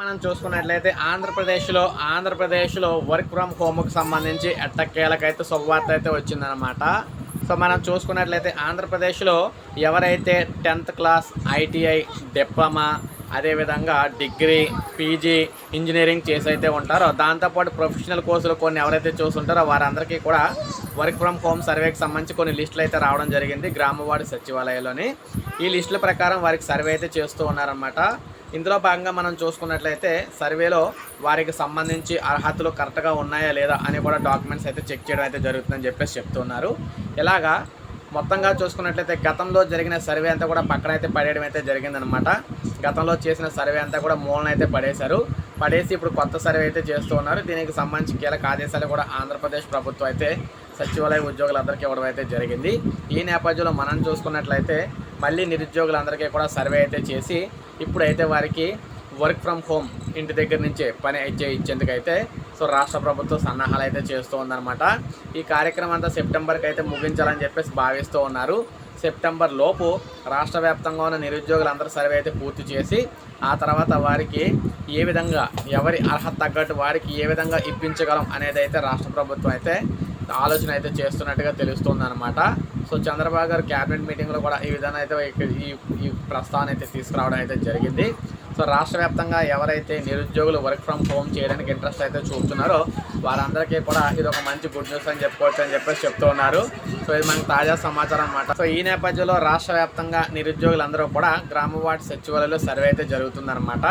మనం చూసుకున్నట్లయితే ఆంధ్రప్రదేశ్లో ఆంధ్రప్రదేశ్లో వర్క్ ఫ్రమ్ హోమ్కి సంబంధించి ఎట్టకేలకైతే శుభవార్త అయితే వచ్చిందనమాట సో మనం చూసుకున్నట్లయితే ఆంధ్రప్రదేశ్లో ఎవరైతే టెన్త్ క్లాస్ ఐటీఐ డిప్లొమా అదేవిధంగా డిగ్రీ పీజీ ఇంజనీరింగ్ చేసి అయితే ఉంటారో దాంతోపాటు ప్రొఫెషనల్ కోర్సులు కొన్ని ఎవరైతే చూస్తుంటారో వారందరికీ కూడా వర్క్ ఫ్రమ్ హోమ్ సర్వేకి సంబంధించి కొన్ని లిస్టులు అయితే రావడం జరిగింది గ్రామవాడి సచివాలయంలోని. ఈ లిస్టుల ప్రకారం వారికి సర్వే అయితే చేస్తూ ఉన్నారన్నమాట. ఇందులో భాగంగా మనం చూసుకున్నట్లయితే సర్వేలో వారికి సంబంధించి అర్హతలు కరెక్ట్గా ఉన్నాయా లేదా అని కూడా డాక్యుమెంట్స్ అయితే చెక్ చేయడం అయితే జరుగుతుందని చెప్పేసి చెప్తున్నారు. ఇలాగా మొత్తంగా చూసుకున్నట్లయితే గతంలో జరిగిన సర్వే అంతా కూడా పక్కన అయితే పడేయడం అయితే జరిగిందనమాట గతంలో చేసిన సర్వే అంతా కూడా మూలన అయితే పడేశారు. పడేసి ఇప్పుడు కొత్త సర్వే అయితే చేస్తూ ఉన్నారు. దీనికి సంబంధించి కీలక ఆదేశాలు కూడా ఆంధ్రప్రదేశ్ ప్రభుత్వం అయితే సచివాలయ ఉద్యోగులందరికీ ఇవ్వడం అయితే జరిగింది. ఈ నేపథ్యంలో మనం చూసుకున్నట్లయితే మళ్ళీ నిరుద్యోగులందరికీ కూడా సర్వే అయితే చేసి ఇప్పుడైతే వారికి వర్క్ ఫ్రమ్ హోమ్ ఇంటి దగ్గర నుంచే పని అయితే ఇచ్చేందుకైతే సో రాష్ట్ర ప్రభుత్వం సన్నాహాలు అయితే చేస్తూ ఉందన్నమాట. ఈ కార్యక్రమం అంతా సెప్టెంబర్కి అయితే ముగించాలని చెప్పేసి భావిస్తూ ఉన్నారు. సెప్టెంబర్ లోపు రాష్ట్ర వ్యాప్తంగా ఉన్న నిరుద్యోగులందరూ సర్వే అయితే పూర్తి చేసి ఆ తర్వాత వారికి ఏ విధంగా ఎవరి అర్హత తగ్గట్టు వారికి ఏ విధంగా ఇప్పించగలం అనేది అయితే రాష్ట్ర ప్రభుత్వం అయితే ఆలోచన అయితే చేస్తున్నట్టుగా తెలుస్తుంది అనమాట సో చంద్రబాబు గారు క్యాబినెట్ మీటింగ్లో కూడా ఈ విధంగా అయితే ఈ ఈ ప్రస్తావన అయితే తీసుకురావడం అయితే జరిగింది. సో రాష్ట్ర వ్యాప్తంగా ఎవరైతే నిరుద్యోగులు వర్క్ ఫ్రమ్ హోమ్ చేయడానికి ఇంట్రెస్ట్ అయితే చూపుతున్నారో వారందరికీ కూడా ఇది ఒక మంచి గుడ్ న్యూస్ అని చెప్పుకోవచ్చు అని చెప్పేసి చెప్తూ ఉన్నారు. సో ఇది మనకి తాజా సమాచారం అనమాట సో ఈ నేపథ్యంలో రాష్ట్ర వ్యాప్తంగా నిరుద్యోగులందరూ కూడా గ్రామ వార్డు సచివాలయంలో సర్వే అయితే జరుగుతుందన్నమాట.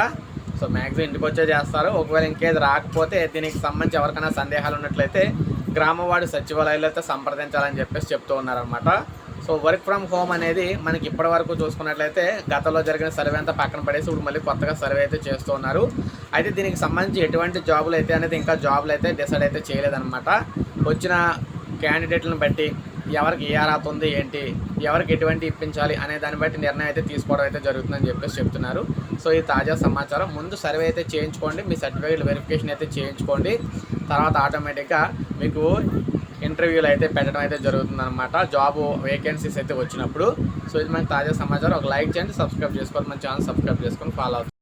సో మ్యాక్సిమం ఇంటికి వచ్చే చేస్తారు. ఒకవేళ ఇంకేది రాకపోతే దీనికి సంబంధించి ఎవరికైనా సందేహాలు ఉన్నట్లయితే గ్రామవాడి సచివాలయాల్లో అయితే సంప్రదించాలని చెప్పేసి చెప్తూ ఉన్నారనమాట సో వర్క్ ఫ్రమ్ హోమ్ అనేది మనకి ఇప్పటి వరకు చూసుకున్నట్లయితే గతంలో జరిగిన సర్వే అంతా పక్కన పడేసి ఇప్పుడు మళ్ళీ కొత్తగా సర్వే అయితే చేస్తూ ఉన్నారు. అయితే దీనికి సంబంధించి ఎటువంటి జాబులు అయితే అనేది ఇంకా జాబులు అయితే డిసైడ్ అయితే చేయలేదన్నమాట. వచ్చిన క్యాండిడేట్లను బట్టి ఎవరికి ఏ అర్హత ఉంది ఏంటి ఎవరికి ఎటువంటి ఇప్పించాలి అనే దాన్ని బట్టి నిర్ణయం అయితే తీసుకోవడం అయితే జరుగుతుందని చెప్పేసి చెప్తున్నారు. సో ఈ తాజా సమాచారం ముందు సర్వే అయితే చేయించుకోండి మీ సర్టిఫికేట్ వెరిఫికేషన్ అయితే చేయించుకోండి. తర్వాత ఆటోమేటిక్గా మీకు ఇంటర్వ్యూలు అయితే పెట్టడం అయితే జరుగుతుందన్నమాట. జాబ్ వేకెన్సీస్ అయితే వచ్చినప్పుడు. సో ఇది మనకి తాజా సమాచారం. ఒక లైక్ చేయండి సబ్స్క్రైబ్ చేసుకోవాలి మన ఛానల్ సబ్స్క్రైబ్ చేసుకొని ఫాలో అవుతుంది